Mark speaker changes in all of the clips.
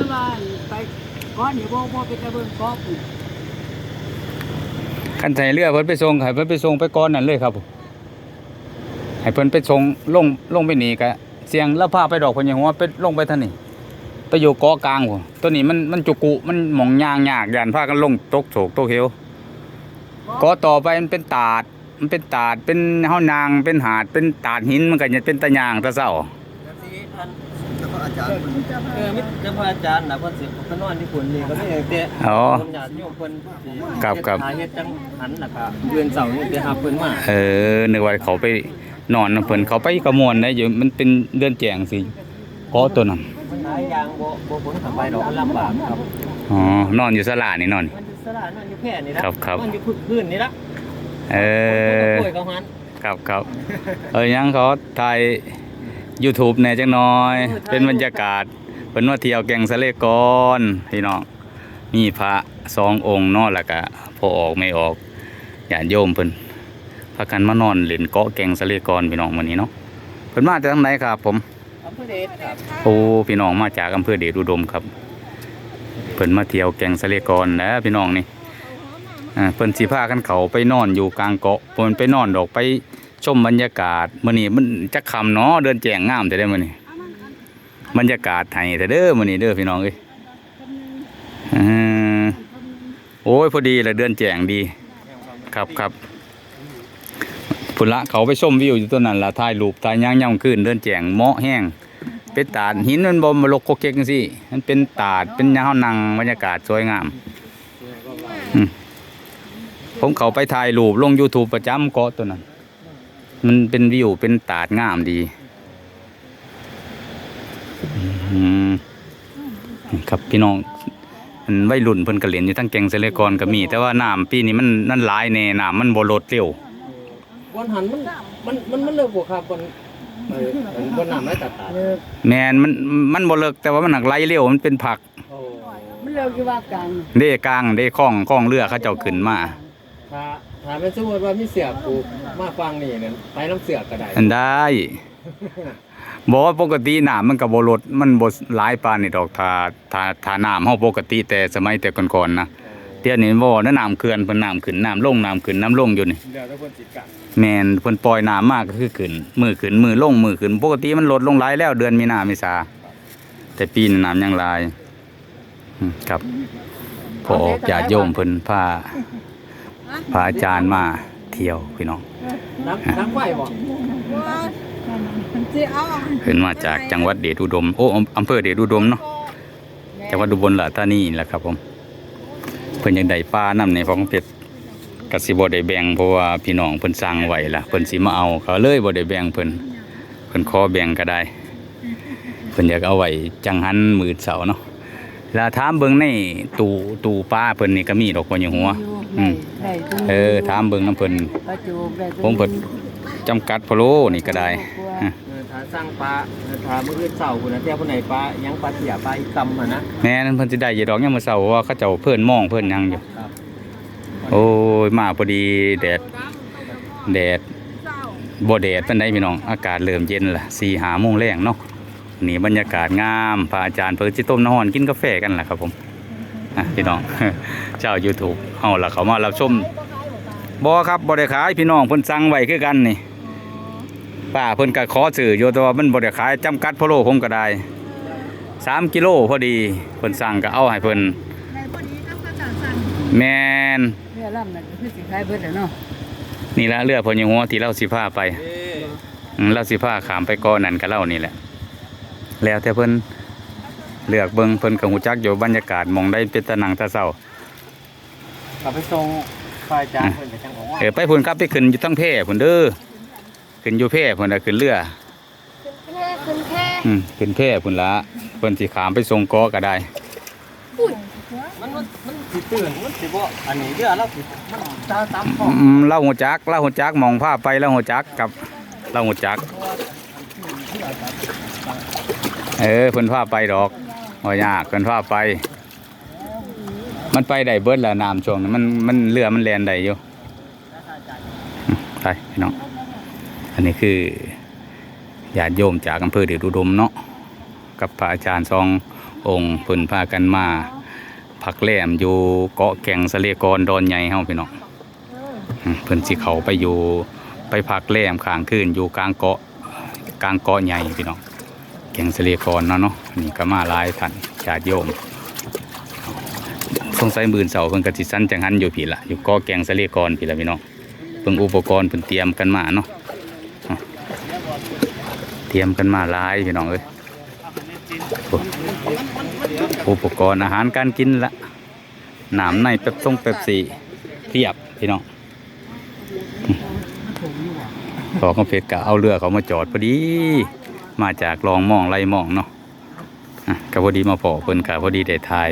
Speaker 1: ถ้าว่าไปก้อนนี่บ่บ่เป็นตะเบิ่งก้อนี่
Speaker 2: คันใส่เรือเพิ่นไปส่งให้เพิ่นไปส่งไปก่อนนั่นเลยครับผมให้เพิ่นไปส่งลงลงไปหนีก็เสียงแล้วพาไปดอกเพิ่นยังว่าไปลงไปท่านี้ไปอยู่เกาะกลางพุ่นตัวนี้มันมันจุกุมันหมองยางยากยานพากันลงตกโศกตกเหวเกาะต่อไปมันเป็นตาด มันเป็นตาดเป็นเฮานางเป็นหาดเป็นตาดหินมันก็จะเป็นตะยางตะเศร้า
Speaker 3: อาจารย์
Speaker 4: เออมิตรเจ้าพระอาจารย์น่ะเพิ่นสิเพิ่นนอนที่ฝุ่นนี่ก็ไม่อย่างเตะ
Speaker 2: อ๋อ
Speaker 4: คนญาติโยมเพิ่นสิ
Speaker 2: ครับครับ
Speaker 4: หาเฮ็ดจังหันน่ะก็เดือนเสาร์นี่ไปหาเพิ่นมา
Speaker 2: เออนึกว่าเขาไปนอนนะเพิ่นเขาไปกระมวลได้อยู่มันเป็นเดือนแจงสิเกาะตัวนั้น
Speaker 4: มันหลายอย่างบ่บ่ผลทำไปดอกมันลำบากครับ
Speaker 2: อ๋อนอนอยู่ศาลานี่นอน
Speaker 4: มันอยู่สระนอนอยู่แค่นี่นะครับ
Speaker 2: ครับ
Speaker 4: นอนอยู่พื้นนี่ละ
Speaker 2: เออ
Speaker 4: ป่วยเขาหัน
Speaker 2: ครับครับเออยังเขาถ่าย YouTube แหน่จังน้อย เป็นบรรยากาศเพิ่นว่าเที่ยวแก่งสะเลกอนพี่น้องมีพระสององค์เนาะแล้วก็พอออกไม่ออกญาติโยมเพิ่นพากันมานอนเล่นเกาะแก่งสะเลกอนพี่น้องมื้อนี้เนาะเพิ่นมาจากทางไหนครับ ผม
Speaker 4: อำเภอเดชครับ
Speaker 2: โอ้พี่น้องมาจากอำเภอเดชอุดมครับเพิ่นมาเที่ยวแก่งสะเลกอนนะพี่น้องนี่อ่าเพิ่นสิพากันเขาไปนอนอยู่กลางเกาะเพิ่นไปนอนดอกไป ชมบรรยากาศมื้อนี้มันจักค่ำเนาะเดินแจ้งงามแต่ได้มื้อนี้บรรยากาศให้แต่เด้อมื้อนี้เด้อพี่น้องเอ้ยอือโอ้ยพอดีเลยเดินแจ้งดี ครับครับพุ่นละเขาไปชมวิวอยู่ตัวนั้นละถ่ายรูปถ่ายย่างย่ำขึ้นเดินแจ้งเหมาะแห้งเป็นตาดหินมันบ่มาลกโกเก็กจังซี่มันเป็นตาดเป็นยาวนังบรรยากาศสวยงามอืมผมเขาไปถ่ายรูปลง YouTube ประจำเกาะตัวนั้น มันเป็นวิวเป็นตาดงามดีอืมครับพี่น้องมันวัยรุ่นเพิ่นก็เล่นอยู่ทั้งแก่งเสลกรก็มี แต่ว่าน้ำปีนี้มันนั่นหลายแน่น้ำมันบ่ลดเร็ว
Speaker 4: วันหันมันมันมันมันเลิกบ่ครับวันเออมันบ่น้ำไหลตัดตาด
Speaker 1: เลิก
Speaker 2: แม่นมันมันบ่เลิกแต่ว่ามันหักไหลเร็วมันเป็นผัก
Speaker 4: โอ้
Speaker 1: มันเลิกอยู่ว่ากลาง
Speaker 2: เด้กลางเด้คล้องคล้องเรือเขาเจ้าขึ้นมา
Speaker 4: ถ้าถ้าเป็นสมมุติว่ามีเสือกปลูกมาฟังนี่นั่นไปน้ำเสือกก็ได้
Speaker 2: อันได้บอกว่าปกติน้ำมันก็บ่ลดมันบ่หลายปานนี่ดอกถ้าถ้าถ้าน้ำเฮาปกติแต่สมัยแต่ก่อนๆนะเดี๋ยวนี้บ่นะน้ำเขื่อนเพิ่นน้ำขึ้นน้ำลงน้ำขึ้นน้ำลงอยู่นี่
Speaker 4: เดี๋ยวถ้าเพิ่นสิกัด
Speaker 2: แม่นเพิ่นปล่อยน้ำมากก็คือขึ้นมือขึ้นมือลงมือขึ้น ปกติมันลดลงหลายแล้วเดือนมีนาเมษาแต่ปีนี้น้ำยังหลายอืมครับพอออกญาติโยมเพิ่นพา พาอาจารย์มาเที่ยวพี่น้อง
Speaker 4: น้ำน้ำไฟบ่
Speaker 1: มันสิเอา
Speaker 2: ขึ้นมาจากจังหวัดเดชอุดม โอ้อำอำเภอเดชอุดมเนาะจังหวัดอุบลราชธานีนี่แหละครับผม เพิ่นยังได้ปลาน้ำในของเพชรกสิบ่ได้แบ่งเพราะว่าพี่น้องเพิ่นสั่งไว้ล่ะเพิ่นสิมาเอาเขาเลยบ่ได้แบ่งเพิ่นเพิ่นขอแบ่งก็ได้เพิ่นอยากเอาไว้จังหันมือเสาเนาะ แล้วถามเบิ่งในตู้ตู้ปลาเพิ่นนี่ก็มีดอกบ่อยู่หัว อืม
Speaker 1: ได้ตัว
Speaker 2: เออถามเบิ่งนํเพิ่น
Speaker 1: ปลาจูบได้ตัว
Speaker 2: ผมเพิ่นจำกัดพะโลนี่ก็ได้
Speaker 4: เออถ้าสร้างปลาเออถ้ามื้ออื่นเช้าพุ่นน่ะแต่ผู้ใดปลายังปลาเถี่ยปลาอีกำหั่นนะ
Speaker 2: แม่นเพิ่นสิได้อยู่ดอกยามมื้อเช้าเพราะว่าเขาเจ้าเพิ่นมองเพิ่นหยังอยู่
Speaker 4: ครับ
Speaker 2: โอ้ยมาพอดีแดดแดดบ่แดดปานใดพี่น้อง อากาศเริ่มเย็นละสี่หาโมงแรงเนาะ นี่บรรยากาศงามพระอาจารย์เพิ่นสิต้มน้ำร้อนกินกาแฟกันล่ะครับผมอะพี่น้อง เจ้า YouTube เฮาล่ะเขามารับชมบ่ครับบ่ได้ขายพี่น้องเพิ่นสั่งไว้คือกันนี่ป้าเพิ่นก็ขอซื้ออยู่แต่ว่ามันบ่ได้ขายจำกัดพะโลผมก็ได้3กิโลพอดีเพิ่นสั่งก็เอาให้เพิ่น
Speaker 1: ได้พอดีครับก็สั่งสั่ง
Speaker 2: แม่น
Speaker 1: เรือลำนั่นก็คือสิขายเบิดแล้วเนาะ
Speaker 2: นี่ละเรือพอยังหัวที่เราสิพาไป
Speaker 4: เอ้ย
Speaker 2: อืมเราสิพาขามไปก่อนนั่นกับเรานี่แหละ แล้วแต่เพิ่นเลือกเบิ่งเพิ่นก็ฮู้จักอยู่บรรยากาศหมองได้เป็นตะนังตะเศร้าก
Speaker 4: ลับไปส่งฝ่ายจานเพิ่นก็จังบอกว่า
Speaker 2: เออไปพุ่นครับไปขึ้นอยู่ทั้งแพพุ่นเด้อขึ้นอยู่แพพุ่นน่ะขึ้นเรือ
Speaker 5: แค่คุณแค่
Speaker 2: อืมขึ้นแพพุ่นละเพิ่นสิขามไปส่งเกาะก็ได้
Speaker 4: มันมันมันสิตื่นมันสิบ่อันนี้เรือเราสิมันตาตามขอ
Speaker 2: อืมเราฮู้จักเราฮู้จักหมองพาไปเราฮู้จักกับเราฮู้จัก เออเพิ่นพาไปดอกบ่ยากเพิ่นพาไป มันไปได้เบิดแล้วน้ำช่วงนั้นมันมันเรือมันแลนได้อยู่ไปพี่น้องอันนี้คือญาติโยมจากอำเภอเดชอุดมเนาะกับพระอาจารย์สององค์เพิ่นพากันมาพักแรมอยู่เกาะแก่งสะเลกรดอนใหญ่เฮาพี่น้องเพิ่นสิเขาไปอยู่ไปพักแรมข้างคืนอยู่กลางเกาะกลางเกาะใหญ่พี่น้อง แก่งสเลกรเนาะเนาะนี่ก็มาลายท่านญาติโยมสงสัยมื่นเสาเพิ่นก็สิสั้นจังหันอยู่พี่ละอยู่กาะแก่งสเลกรพี่ละพี่น้องเพิ่งอุปกรณ์เพิ่นเตรียมกันมาเนาะเตรียมกันมาลายพี่น้องเอ้ยอุปกรณ์อาหารการกินละหนามในเป๊ปซงเป๊ปซี่เพียบพี่น้องพอเขาเพชรก็เอาเรือเขามาจอดพอดี มาจากลองมองไล่มองเนาะอะก็พอดีมาพอเพิ่นก็พอดีได้ถ่าย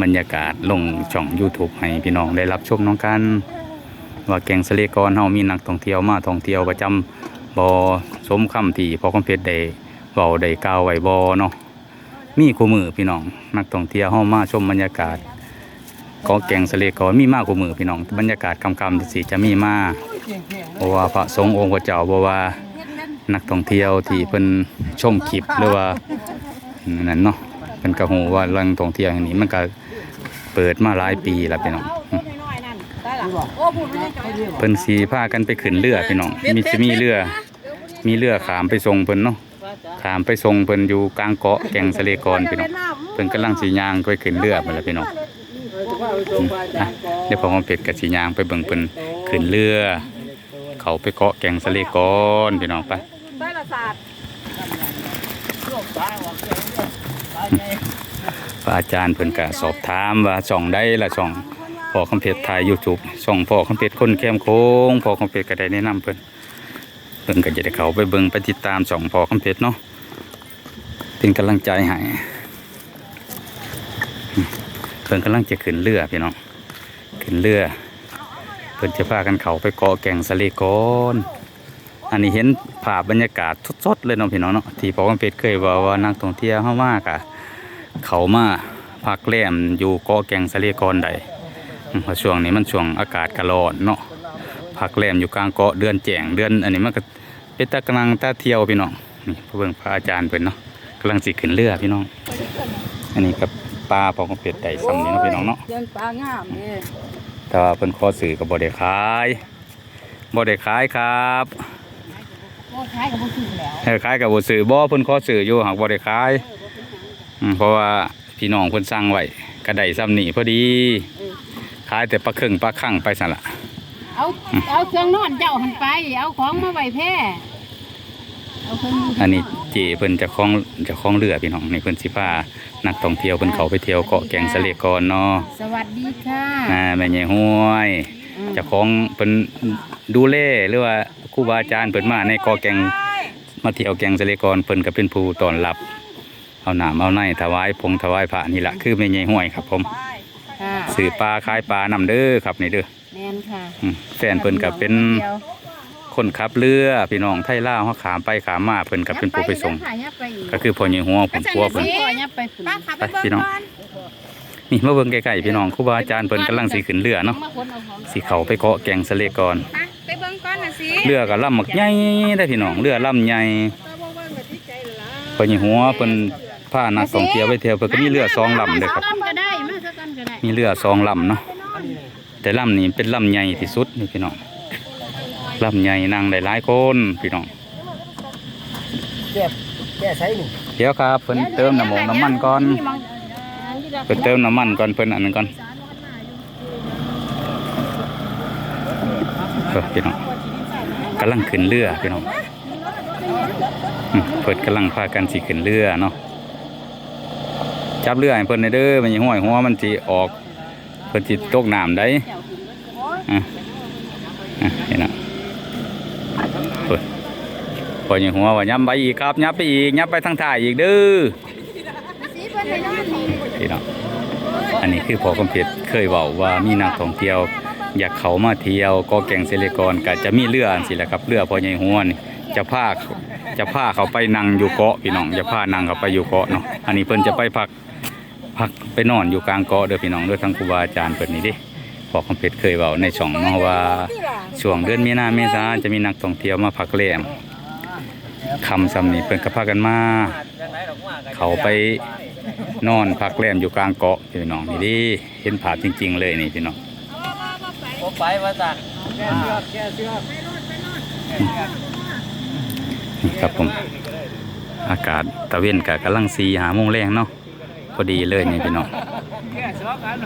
Speaker 2: บรรยากาศลงช่อง YouTube ให้พี่น้องได้รับชมน้องกัน ว่าแกงสะเลกรเฮามีนักท่องเที่ยวมาท่องเที่ยวประจำบ่สมคำที่พอคำเพชรได้เว้าได้กล่าวไว้บ่เนาะมีคู่มือพี่น้อง นักท่องเที่ยวเฮามาชมบรรยากาศกาะแก่งสะเลกอนมีมากคู่มือพี่น้องบรรยากาศค่ำๆสิจะมีมาเพราะว่าพระสงฆ์องค์พระเจ้าบอกว่า นักท่องเที่ยวที่เพิ่นชมคลิปหรือว่านั่นเนาะเพิ่นก็ฮู้ว่าแหล่งท่องเที่ยวแห่งนี้มันก็เปิดมาหลายปีแล้วพี่น้องอืม
Speaker 1: น้อยๆนั่นได้ล่ะโอ้พูดไม่ได้จอย
Speaker 2: เพิ่นสีพากันไปขึ้นเรือพี่น้องมีสิมีเรือ มีเรือขามไปส่งเพิ่นเนาะขามไปส่งเพิ่นอยู่กลางเกาะแก่งสะเลกรพี่น้องเพิ่นกำลังสียางไปขึ้นเรือไปแล้วพี่น้องอืมอะเดี๋ยวพอมาเป็ดกับสียางไปเบิ่งเพิ่นขึ้นเรือ เขาไปเกาะแก่งสะเลกอนพี่น้องไป
Speaker 1: ได้ละ ศาสตร์
Speaker 2: พระอาจารย์เพิ่นก็สอบถามว่าช่องใดละช่องพ่อคำเพชรถ่าย YouTube ช่องพ่อคำเพชรคนแคมโค้งพ่อคำเพชรก็ได้แนะนำเพิ่นเพิ่นก็จะได้เข้าไปเบิ่งไปติดตามช่องพ่อคำเพชรเนาะเป็นกำลังใจให้เพิ่นกำลังจะขึ้นเรือพี่น้องขึ้นเรือเพิ่นจะพากันเขาไปเกาะแก่งสะเลกอน อันนี้เห็นภาพบรรยากาศสดๆเลยเนาะพี่น้องเนาะที่พ่อคำเพชรเคยว่าว่านักท่องเที่ยวเฮามากอะเขามาพักแรมอยู่เกาะแกงสะเลกอนใดพราะช่วงนี้มันช่วงอากาศกระร้อนเนาะพักแรมอยู่กลางเกาะเดือนแจงเดือน อันนี้มันก็เป็นตะกำลังตาเที่ยวพี่น้องนี่พระเบิ่งพระอาจารย์เพิ่นเนาะกำลังสิขึ้นเรือพี่น้อง อันนี้กับปลาพอของเป็ดไก่ซ้ำนี่เนาะพี่น้องเนาะ
Speaker 1: เดินปลางามนี่
Speaker 2: แต่ว่าเพิ่นข้อซื้อก็บ่ได้ขายบ่ได้ขายครับ
Speaker 1: โอ้ใช้กับพวกซื้อแล้ว
Speaker 2: เออขายก็บ่ซื้อบ่เพิ่นขอซื้ออยู่หากบ่ได้ขายอืมเพราะว่าพี่น้องเพิ่นสั่งไว้ก็ได้ซ้ำนี่พอดีขายแต่ปลาครึ่งปลาคั่งไปสั่นละ
Speaker 1: เอาเอาเครื่องนอนเจ้าหันไป เอาของมาไว้แพร่เอาเครื่อง
Speaker 2: อันนี้เจเพิ่นจะคล้องจะคล้องเรือพี่น้องนี่เพิ่นสิพานักท่องเที่ยวเพิ่นเขาไปเที่ยวเกาะแก่งสะเลกอนเนาะ
Speaker 1: สวัสดีค่ะ
Speaker 2: อ่าแม่ใหญ่ห้วย เจะคล้าของเพิ่นดูแลหรือว่าครูบาอาจารย์เพิ่นมาในเกาะแก่งมาเที่ยวแก่งสะเลกอนเพิ่นก็เป็นผู้ต้อนรับเอาน้ำเอาในถวายพงถวายพระนี่ล่ะคือแม่ใหญ่ห้วยครับ ผม
Speaker 1: ค่ะ
Speaker 2: สื่อปลาขายปลานำเด้อครับนี่เด้อ
Speaker 1: แมนค่ะ
Speaker 2: อืมแฟนเพิ่นก็เป็น
Speaker 1: ดี๋ยว
Speaker 2: คนขับเรือพี่น้องไทยลาวเฮาขามไปขามมาเพิ่นก็เป็นผู้ไปส่ง
Speaker 1: ยับไปอีก
Speaker 2: ก็คือพ่อใหญ่หัวผมพัวเพิ่น
Speaker 1: ก่อนยับไปฝุ่น
Speaker 2: ไปพี่น้อง นี่มาเบิ่งใกล้ๆพี่น้องครูบาอาจารย์เพิ่นกำลังสิขึ้นเรือเนาะ
Speaker 1: มาคนเอาของ
Speaker 2: สิเข้าไปเกาะแก่งสะเลกอน
Speaker 5: ไปเบิ่งก่อนน่ะสิ
Speaker 2: เรือก็ลำมักใหญ่ได้อพี่น้องเรือลำใหญ่พ่อใหญ่หัวเพิ่นพานักท่องเที่ยวไปเที่ยวเพิ่นก็มีเรือสองลำเด้อครับ
Speaker 1: ต้นก็ได้มาสักต้นก็ได้
Speaker 2: มีเรือสองลำเนาะแต่ลำนี้เป็นลำใหญ่ที่สุดนี่พี่น้องลำใหญ่นั่งได้หลายคนพี่น้อง
Speaker 3: แก้แก้ใช้นี่
Speaker 2: เดี๋ยวครับเพิ่นเติมน้ำมันน้ำมันก่อน เพิ่นเติมน้ำมันก่อนเพิ่นอันนั้นก่อนเออพี่น้องกำลังขึ้นเรือพี่น้องเพิ่นกำลังพากันสิขึ้นเรือเนาะจับเรือให้เพิ่นหน่อยเด้อมันสิห้อยหัวมันสิออกเพิ่นสิตกน้ำได้อะอะพี่น้องเพิ่นพอยังหัวว่ายับไปอีกครับยับไปอีกยับไปทางถ่ายอีกเด้อ พี่น้องอันนี้คือพอคอมเพชรเคยบอกว่ามีนักท่องเที่ยว อยากเขามาเที่ยวก็แก่งเซเลกอนก็จะมีเรืออสิแหละครับเรือพอใหญ่หัวนี่จะพาจะพาเขาไปนั่งอยู่เกาะพี่น้องจะพานั่งเขาไปอยู่เกาะเนาะอันนี้เพิ่นจะไปพักพักไปนอนอยู่กลางเกาะเด้อพี่น้องเด้อทั้งครูบาอาจารย์เพิ่นนี่ดิพอคอมเพชรเคยบอกในช่องเนาะว่าช่วงเดือนมีนาเมษาจะมีนักท่องเที่ยวมาพักแรมคำซ้ำนี่เพิ่นก็พากันมา เขาไป นอนพักแรมอยู่กลางเกาะพี่น้องนี่ดิเห็นภาพจริง ๆ เลยนี่พี่น้อง
Speaker 4: บ่ไปว่าซั่น
Speaker 3: แก้เชือกแก้เชือก
Speaker 2: นี่ครับผม อากาศตะเวนกับกำลังสีหาโมงแรงเนาะพอดีเลยนี่พี่น้อง
Speaker 3: แก้เชือกกัน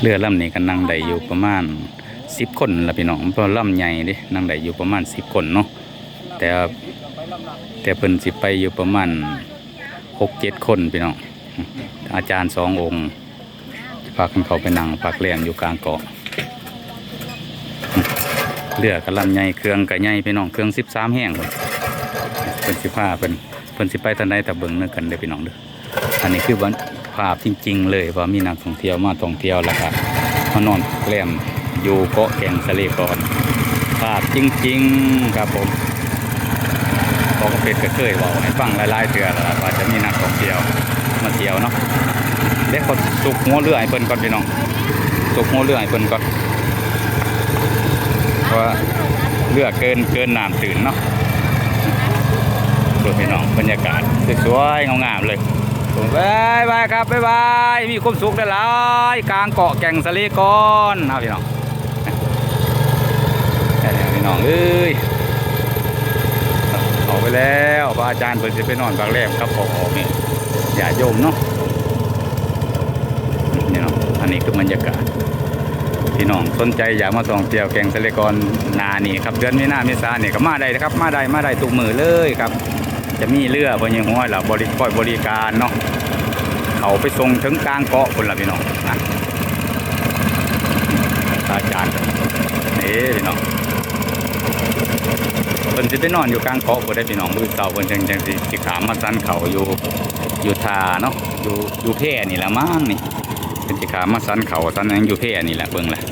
Speaker 2: เรือลำนี้ก็นั่งได้อยู่ประมาณสิบคนละพี่น้องเพราะลำใหญ่เดินั่งได้อยู่ประมาณสิบคนเนาะแต่ แต่เพิ่นสิไปอยู่ประมาณหกเจ็ดคนพี่น้องอาจารย์สององค์พากันเขาไปนั่งพักแรมอยู่กลางเกาะเรือก็ลำใหญ่เครื่องก็ใหญ่พี่น้องเครื่องสิบสามแห้งเพิ่นสิพาเพิ่นเพิ่นสิไปทางใดแต่เบิ่งเนื้อกันเด้พี่น้องเด้ออันนี้คือวันภาพจริง ๆ เลยว่ามีนักท่องเที่ยวมาท่องเที่ยวแล้วก็มานอนแกล้มอยู่เกาะแก่งสะเลกอนภาพจริง ๆ ครับผม บอกกับเป็ดก็เคยเว่าให้ฟังหลายๆเทื่อแล้วล่ะว่าจะมีนักท่องเที่ยวมาเที่ยวเนาะเด็กคนสุกหัวเรือให้เพิ่นก่อนพี่น้องสุกหัวเรือให้เพิ่นก่อนเพราะเรือเกินเกินน้ำตื่นเนาะดูพี่น้องบรรยากาศสวยๆงามๆเลยบายบายครับบายบายมีความสุขได้หลายกลางเกาะแก่งสะเลกอนเอาพี่น้องแค่นี้พี่น้องเอ้ย ออกไปแล้วพระอาจารย์เพิ่นจะไปนอนบางแรมครับออกออกนี่อย่าโยมเนาะนี่เนาะอันนี้คือบรรยากาศพี่น้องสนใจอยากมาท่องเที่ยวแก่งสะเลกอนนานี่ครับเดือนมีนาเมษาเนี่ยก็มาได้นะครับ มาได้มาได้ตุกมือเลยครับ จะมีเรือบนยังห้อยหล่ะบริคอยบริการเนาะเขาไปส่งถึงกลางเกาะคนละพี่น้องนะอาจารย์นี่พี่น้อง พิ่นสิไปนอนอยู่กลางเกาะบ่ได้พี่น้องมื้อเช้าเพิ่นจังจังสิสิขามมาซันเขาอยู่อยู่ท่าเนาะอยู่อยู่แพนี่ละมั้งนี่เพิ่นสิขามมาซันเขาซันหยังอยู่แพนี่แหละเบิ่งแหละ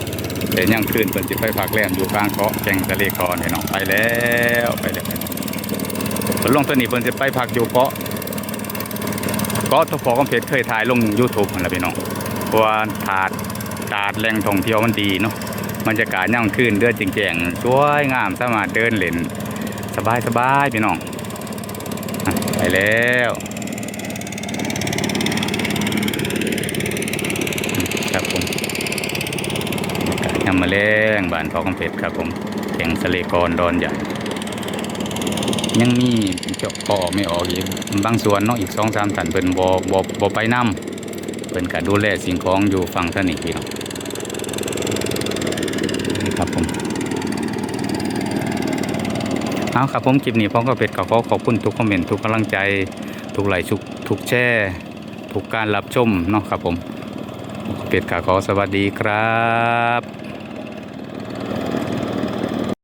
Speaker 2: แต่ยังคืนเพิ่นสิไปพักแรมอยู่กลางเกาะแก่งทะเลคอนพี่น้องไปแล้วไปแล้วเพิ่นลงตัวนี้เพิ่นจะไปพักอยู่เกาะเกาะทพอกำเพชรเคยถ่ายลง YouTube นั่นแหละพี่น้องเพราะว่าถาดตาดแหล่งท่องเที่ยวมันดีเนาะบรรยากาศย่ำขึ้นเดือดจริงๆสวยงามสามารถเดินเล่น สบายสบายพี่น้องไปแล้วครับผมบรรยากาศยามาแรงบ้านพอกำเพชรครับผมแข่งสเลกรดอนใหญ่ ยังมีเจาะพอไม่ออกอีกบางส่วนเนาะอีกสองสามตันเพิ่นบ่บ่บ่ไปนํเพิ่นก็ดูแลสิ่งของอยู่ฝั่งทางนี้พี่น้องนี่ครับผม เอาครับผมคลิปนี้ผมก็เป็ดก็ขอขอบคุณทุกคอมเมนต์ทุกกำลังใจ ทุกไลค์ทุกทุกแชร์ทุกการรับชมเนาะครับผมเป็ดก็ขอสวัสดีครับ